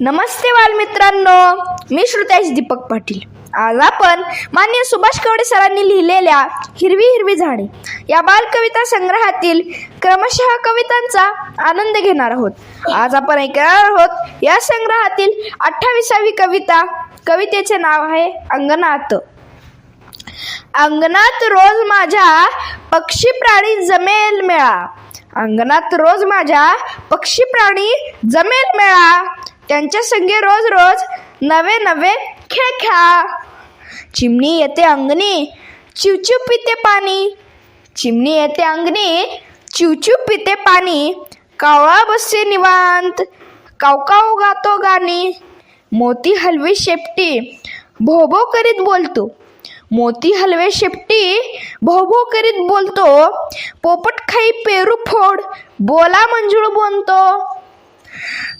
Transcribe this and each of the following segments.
नमस्ते बालमित्रांनो मी श्रुतेश दीपक पाटील. आज आपण मान्य सुभाष कवडे सरांनी लिहिलेल्या हिरवी हिरवी झाडे या बालकविता संग्रहातील क्रमशः कवितांचा आनंद घेणार आहोत. आज आपण ऐकणार आहोत या संग्रहातील अठ्ठावीसावी कविता. कवितेचे नाव आहे अंगणात अंगणात रोज माझ्या पक्षी प्राणी जमेल मेळा. अंगणात रोज माझ्या पक्षी प्राणी जमेल मेळा. त्यांच्या संगे रोज रोज नवे नवे खेळ खेळा. चिमणी येते अंगणी चिवचिव पिते पाणी. चिमणी येते अंगणी चिवचिव पिते पाणी. कावळा बसते निवांत कावकाव गातो गाणी. मोती हलवी शेपटी भोभो करीत बोलतो. मोती हलवे शेपटी भोभो करीत बोलतो. पोपट खाई पेरू फोड बोला मंजुळ बोलतो.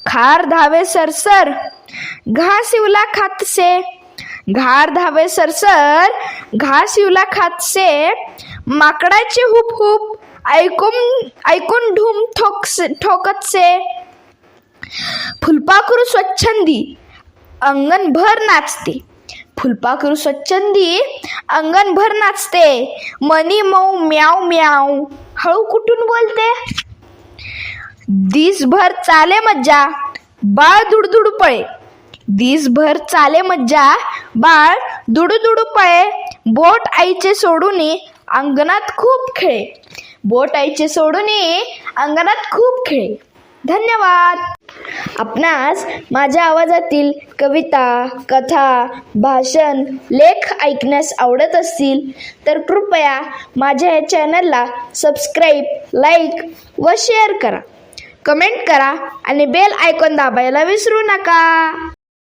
खार धावे सरसर घास इवला खातसे. घार धावे सरसर घास इवला खातसे. माकडाचे हुप हुप ऐकून ऐकून ढूम ठोकसे ठोकतसे. फुलपाखरू स्वच्छंदी अंगणभर नाचते. फुलपाखरू स्वच्छंदी अंगणभर नाचते. मनी मऊ म्याव म्याव हळू कुठून बोलते? दिसभर चाले मज्जा बाळ दुडदुडू पळे. दिसभर चाले मज्जा बाळ दुडू पळे. बोट आईचे सोडून अंगणात खूप खेळे. बोट आईचे सोडून अंगणात खूप खेळे. धन्यवाद. आपणास माझ्या आवाजातील कविता कथा भाषण लेख ऐकण्यास आवडत असतील तर कृपया माझ्या या चॅनलला सबस्क्राईब लाईक व शेअर करा. कमेंट करा आणि बेल आयकॉन दाबायला विसरू नका.